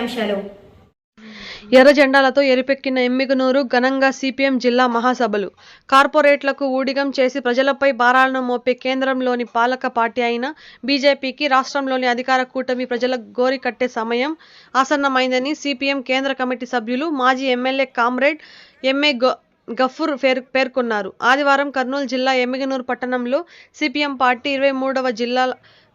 ముఖ్యాంశాలు. ఎర్ర జెండాలతో ఎరిపెక్కిన ఎమ్మిగునూరు ఘనంగా సిపిఎం జిల్లా మహాసభలు. కార్పొరేట్లకు ఊడిగం చేసి ప్రజలపై భారాలను మోపే కేంద్రంలోని పాలక పార్టీ అయిన బీజేపీకి రాష్ట్రంలోని అధికార కూటమి ప్రజల గోరి కట్టే సమయం ఆసన్నమైందని సిపిఎం కేంద్ర కమిటీ సభ్యులు మాజీ ఎమ్మెల్యే కామ్రేడ్ ఎంఏ గ గఫూర్ పేర్కొన్నారు. ఆదివారం కర్నూలు జిల్లా ఎమ్మిగనూరు పట్టణంలో సిపిఎం పార్టీ ఇరవై మూడవ జిల్లా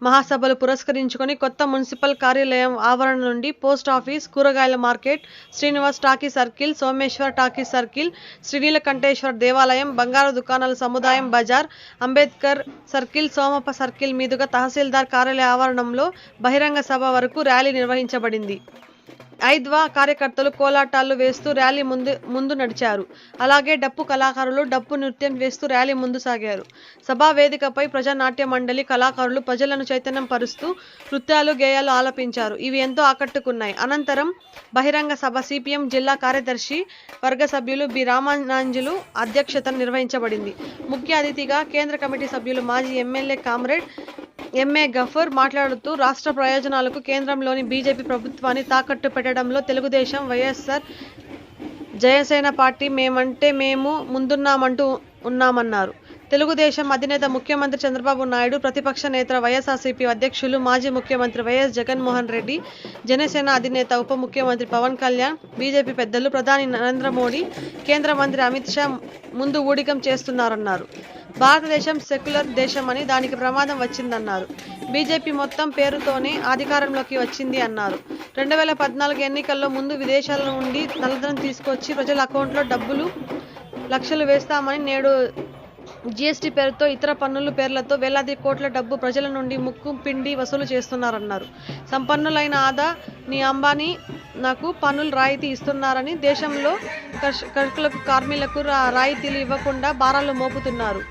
మహాసభలు పురస్కరించుకొని కొత్త మున్సిపల్ కార్యాలయం ఆవరణ నుండి పోస్ట్ ఆఫీస్ కూరగాయల market Srinivas talkie circle Someshwar talkie circle Srinilakantheshwara దేవాలయం బంగారు దుకాణాల సముదాయం బజార్ అంబేద్కర్ సర్కిల్ సోమప్ప సర్కిల్ మీదుగా తహసీల్దార్ కార్యాలయ ఆవరణంలో బహిరంగ సభ వరకు ర్యాలీ నిర్వహించబడింది. ఐద్వా కార్యకర్తలు కోలాటాలు వేస్తూ ర్యాలీ ముందు ముందు నడిచారు. అలాగే డప్పు కళాకారులు డప్పు నృత్యం వేస్తూ ర్యాలీ ముందు సాగారు. సభా వేదికపై ప్రజానాట్య మండలి కళాకారులు ప్రజలను చైతన్యం పరుస్తూ నృత్యాలు గేయాలు ఆలపించారు. ఇవి ఎంతో ఆకట్టుకున్నాయి. అనంతరం బహిరంగ సభ సిపిఎం జిల్లా కార్యదర్శి వర్గ సభ్యులు బి. రామానాంజులు అధ్యక్షతన నిర్వహించబడింది. ముఖ్య అతిథిగా కేంద్ర కమిటీ సభ్యులు మాజీ ఎమ్మెల్యే కామ్రేడ్ ఎంఏ గఫూర్ మాట్లాడుతూ రాష్ట్ర ప్రయోజనాలకు కేంద్రంలోని బీజేపీ ప్రభుత్వాన్ని తాకట్టు పెట్టడంలో తెలుగుదేశం వైఎస్ఆర్ జయసేన పార్టీ మేమంటే మేము ముందున్నామంటూ ఉన్నామన్నారు. తెలుగుదేశం అధినేత ముఖ్యమంత్రి చంద్రబాబు నాయుడు ప్రతిపక్ష నేత వైఎస్ఆర్సీపీ అధ్యక్షులు మాజీ ముఖ్యమంత్రి వైఎస్ జగన్మోహన్ రెడ్డి జనసేన అధినేత ఉప ముఖ్యమంత్రి పవన్ కళ్యాణ్ బీజేపీ పెద్దలు ప్రధాని నరేంద్ర మోడీ కేంద్ర మంత్రి అమిత్ షా ముందు ఊడికం చేస్తున్నారన్నారు. భారతదేశం సెక్యులర్ దేశం అని దానికి ప్రమాదం వచ్చిందన్నారు. బీజేపీ మొత్తం పేరుతోనే అధికారంలోకి వచ్చింది అన్నారు. రెండు వేల పద్నాలుగు ఎన్నికల్లో ముందు విదేశాల నుండి నల్లధనం తీసుకొచ్చి ప్రజల అకౌంట్లో డబ్బులు లక్షలు వేస్తామని నేడు జీఎస్టీ పేరుతో ఇతర పన్నుల పేర్లతో వేలాది కోట్ల డబ్బు ప్రజల నుండి ముక్కు పిండి వసూలు చేస్తున్నారన్నారు. సంపన్నులైన ఆదా నీ అంబానీ నాకు పన్నులు రాయితీ ఇస్తున్నారని దేశంలో కర్ష- కర్షకులకు కార్మికులకు రాయితీలు ఇవ్వకుండా భారాలు మోపుతున్నారు.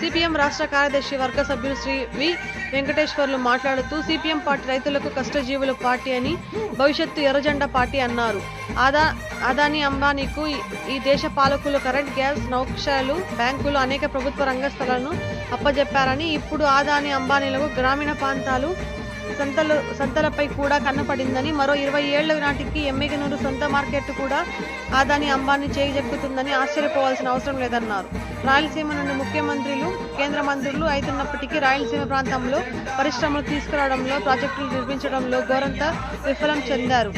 సిపిఎం రాష్ట్ర కార్యదర్శి వర్గ సభ్యులు శ్రీ వి వెంకటేశ్వర్లు మాట్లాడుతూ సిపిఎం పార్టీ రైతులకు కష్టజీవుల పార్టీ అని భవిష్యత్తు ఎర్రజెండా పార్టీ అన్నారు. ఆదా అదాని అంబానీకు ఈ- దేశ పాలకులు కరెంట్ గ్యాస్ నౌకశాలు బ్యాంకులు అనేక ప్రభుత్వ రంగస్థలను అప్పజెప్పారని ఇప్పుడు ఆదాని అంబానీలకు గ్రామీణ ప్రాంతాలు సంతలు సంతలపై కూడా కన్నపడిందని మరో ఇరవై ఏళ్ళ నాటికి ఎమ్మెగనూరు సొంత మార్కెట్ కూడా ఆదాని అంబానీ చేజెక్కుతుందని ఆశ్చర్యపోవాల్సిన అవసరం లేదన్నారు. రాయలసీమ నుండి ముఖ్యమంత్రులు కేంద్ర మంత్రులు అవుతున్నప్పటికీ రాయలసీమ ప్రాంతంలో పరిశ్రమలు తీసుకురావడంలో ప్రాజెక్టులు నిర్మించడంలో ఘోరంత విఫలం చెందారు.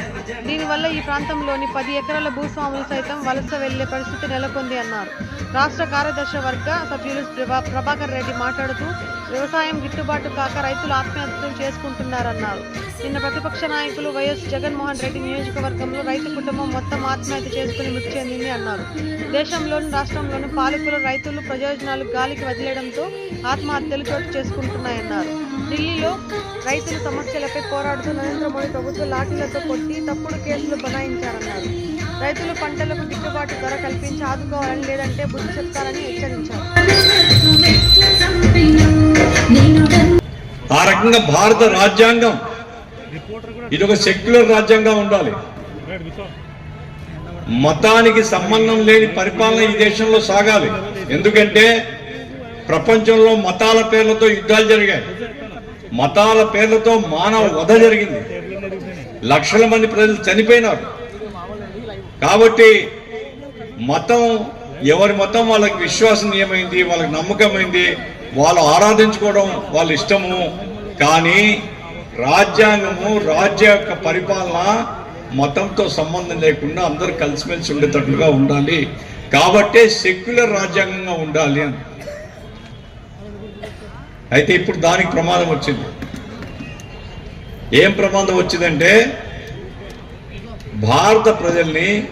దీనివల్ల ఈ ప్రాంతంలోని పది ఎకరాల భూస్వాములు సైతం వలస వెళ్ళే పరిస్థితి నెలకొంది అన్నారు. రాష్ట్ర కార్యదర్శి వర్గ సభ్యులు ప్రభా- ప్రభాకర్ రెడ్డి మాట్లాడుతూ వ్యవసాయం గిట్టుబాటు కాక రైతులు ఆత్మహత్యలు చేసుకుంటున్నారన్నారు. నిన్న ప్రతిపక్ష నాయకులు వైఎస్ జగన్మోహన్ రెడ్డి నియోజకవర్గంలో రైతు కుటుంబం మొత్తం ఆత్మహత్య చేసుకుని మృతి చెందింది అన్నారు. దేశంలోని రాష్ట్రంలోని పాలకులు రైతులు ప్రయోజనాలు గాలికి వదిలేయడంతో ఆత్మహత్యలు చోటు చేసుకుంటున్నాయన్నారు. ఢిల్లీలో రైతుల సమస్యలపై పోరాడుతూ నరేంద్ర మోడీ ప్రభుత్వం లాఠీలతో కొట్టి తప్పుడు కేసులు బనాయించారన్నారు. రైతులు పంటలకు గిట్టుబాటు ధర కల్పించి ఆదుకోవాలని లేదంటే బుద్ధి చెప్తారని హెచ్చరించారు. ఆ రకంగా భారత రాజ్యాంగం ఇది ఒక సెక్యులర్ రాజ్యాంగం ఉండాలి. మతానికి సంబంధం లేని పరిపాలన ఈ దేశంలో సాగాలి. ఎందుకంటే ప్రపంచంలో మతాల పేర్లతో యుద్ధాలు జరిగాయి. మతాల పేర్లతో మానవ వధ జరిగింది. లక్షల మంది ప్రజలు చనిపోయినారు. కాబట్టి మతం ఎవరి మతం వాళ్ళకి విశ్వసనీయమైంది వాళ్ళకి నమ్మకమైంది వాళ్ళు ఆరాధించుకోవడం వాళ్ళ ఇష్టము. కానీ రాజ్యాంగము రాజ్య యొక్క పరిపాలన మతంతో సంబంధం లేకుండా అందరూ కలిసిమెలిసి ఉండేటట్లుగా ఉండాలి. కాబట్టే సెక్యులర్ రాజ్యాంగంగా ఉండాలి అని. అయితే ఇప్పుడు దానికి ప్రమాదం వచ్చింది. ఏం ప్రమాదం వచ్చిందంటే భారత ప్రజల్ని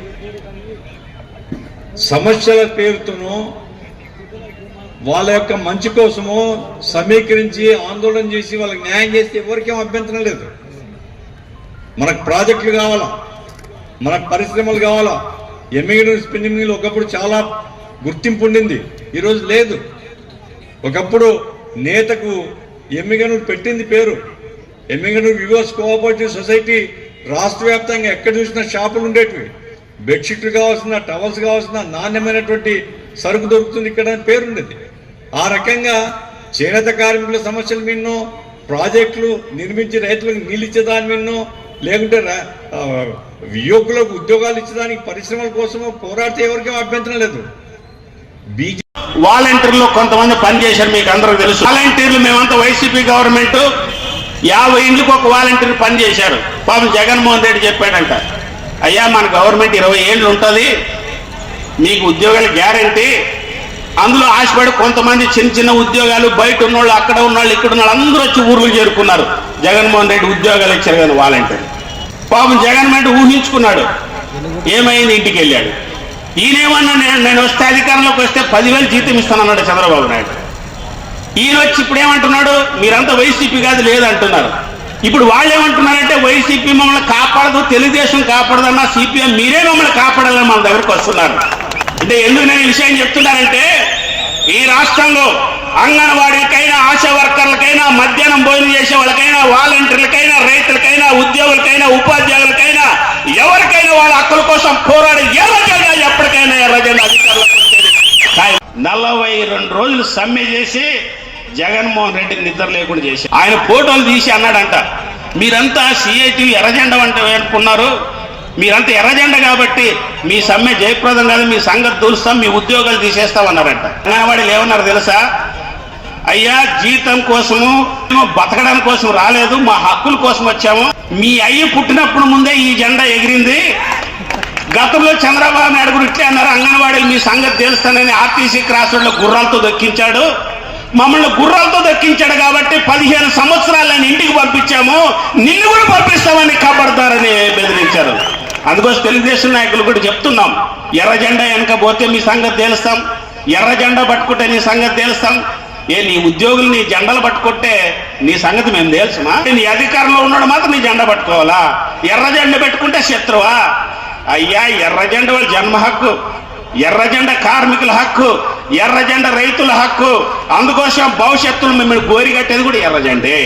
సమస్యల పేరుతోనూ వాళ్ళ యొక్క మంచి కోసము సమీకరించి ఆందోళన చేసి వాళ్ళకి న్యాయం చేస్తే ఎవరికేం అభ్యంతరం లేదు. మనకు ప్రాజెక్టులు కావాలా? మనకు పరిశ్రమలు కావాలా? ఎమ్మిగనూరు స్పిన్నింగ్ మిల్ ఒకప్పుడు చాలా గుర్తింపు ఉండింది. ఈరోజు లేదు. ఒకప్పుడు నేతకు ఎమ్మిగనూరు పెట్టింది పేరు. ఎమ్మిగనూరు వివోస్ కోఆపరేటివ్ సొసైటీ రాష్ట్ర వ్యాప్తంగా ఎక్కడ చూసినా షాపులు ఉండేటివి. బెడ్షీట్లు కావాల్సిన టవల్స్ కావాల్సిన నాణ్యమైనటువంటి సరుకు దొరుకుతుంది ఇక్కడ అని పేరుండేది. ఆ రకంగా చేనేత కార్మికుల సమస్యలు విన్నో ప్రాజెక్టులు నిర్మించి రైతులకు నీళ్ళు ఇచ్చేదాని విన్నో లేకుంటే యువకులకు ఉద్యోగాలు ఇచ్చేదానికి పరిశ్రమల కోసమో పోరాడితే ఎవరికేం అభ్యంతరం లేదు. బీజేపీ వాలంటీర్లు కొంతమంది పనిచేశారు మీకు అందరూ తెలుసు. వాలంటీర్లు మేమంతా వైసీపీ గవర్నమెంట్ యాభై ఇండ్లకు ఒక వాలంటీర్ పనిచేశారు పాపం జగన్మోహన్ రెడ్డి చెప్పాడంట అయ్యా మన గవర్నమెంట్ ఇరవై ఏళ్ళు ఉంటుంది మీకు ఉద్యోగాలు గ్యారంటీ. అందులో ఆశపడి కొంతమంది చిన్న చిన్న ఉద్యోగాలు బయట ఉన్నోళ్ళు అక్కడ ఉన్నోళ్ళు ఇక్కడ ఉన్నోళ్ళు అందరూ వచ్చి ఊర్లు చేరుకున్నారు. జగన్మోహన్ రెడ్డి ఉద్యోగాలు ఇచ్చారు కానీ వాలంటీర్. పాపం జగన్మోహన్ రెడ్డి ఊహించుకున్నాడు ఏమైంది ఇంటికి వెళ్ళాడు. ఈయనేమన్నా నేను నేను వస్తే అధికారంలోకి వస్తే పదివేలు జీతం ఇస్తానన్నాడు చంద్రబాబు నాయుడు. ఈయన వచ్చి ఇప్పుడు ఏమంటున్నాడు? మీరంతా వైసీపీ కాదు లేదంటున్నారు. ఇప్పుడు వాళ్ళు ఏమంటున్నారంటే వైసీపీ మమ్మల్ని కాపాడదు తెలుగుదేశం కాపాడదన్నా సిపిఎం మీరే మమ్మల్ని కాపాడాలని మన దగ్గరకు వస్తున్నారు. అంటే ఎందుకు నేను విషయం చెప్తున్నానంటే ఈ రాష్ట్రంలో అంగన్వాడీలకైనా ఆశా వర్కర్లకైనా మధ్యాహ్నం భోజనం చేసే వాళ్ళకైనా వాలంటీర్లకైనా రైతులకైనా ఉద్యోగులకైనా ఉపాధ్యాయులకైనా ఎవరికైనా వాళ్ళ హక్కుల కోసం పోరాడి ఎర్రజెండా ఎప్పటికైనా ఎర్రజెండా అధికారులకు నలభై రెండు రోజులు సమ్మె చేసి జగన్మోహన్ రెడ్డి నిద్ర లేకుండా చేసి ఆయన ఫోటోలు తీసి అన్నాడంట మీరంతా సిఐటి ఎర్రజెండ అంటే అనుకున్నారు మీరంతా ఎర్రజెండ కాబట్టి మీ సమ్మె జయప్రదం కాదు మీ సంగతి తులుస్తాం మీ ఉద్యోగాలు తీసేస్తామన్నారంట. అంగన్వాడీలు ఏమన్నారు తెలుసా? అయ్యా జీతం కోసము బతకడం కోసం రాలేదు మా హక్కుల కోసం వచ్చాము. మీ అయ్యి పుట్టినప్పుడు ముందే ఈ జెండా ఎగిరింది. గతంలో చంద్రబాబు నాయుడు గురు ఇట్లే అన్నారు అంగన్వాడీలు మీ సంగతి తెలుస్తానని ఆర్టీసీ క్రాస్ రోడ్లో గుర్రాలతో దక్కించాడు. మమ్మల్ని గుర్రాలతో దక్కించాడు కాబట్టి పదిహేను సంవత్సరాలు ఇంటికి పంపించాము. నిన్ను కూడా పంపిస్తామని కాపాడతారని బెదిరించారు. అందుకోసం తెలుగుదేశం నాయకులు కూడా చెప్తున్నాం. ఎర్ర జెండా వెనక పోతే మీ సంగతి తేలుస్తాం. ఎర్ర జెండా పట్టుకుంటే నీ సంగతి తేలుస్తాం. ఏ నీ ఉద్యోగులు నీ జెండాలు పట్టుకుంటే నీ సంగతి మేము తెలుసుమా నీ అధికారంలో ఉన్నాడు మాత్రం నీ జెండా పట్టుకోవాలా? ఎర్ర జెండా పెట్టుకుంటే శత్రువా? అయ్యా ఎర్ర జెండా వాళ్ళ జన్మ హక్కు. ఎర్రజెండ కార్మికుల హక్కు ఎర్రజెండ రైతుల హక్కు అందుకోసం భవిష్యత్తులో మిమ్మల్ని గోరిగట్టేది కూడా ఎర్రజెండే.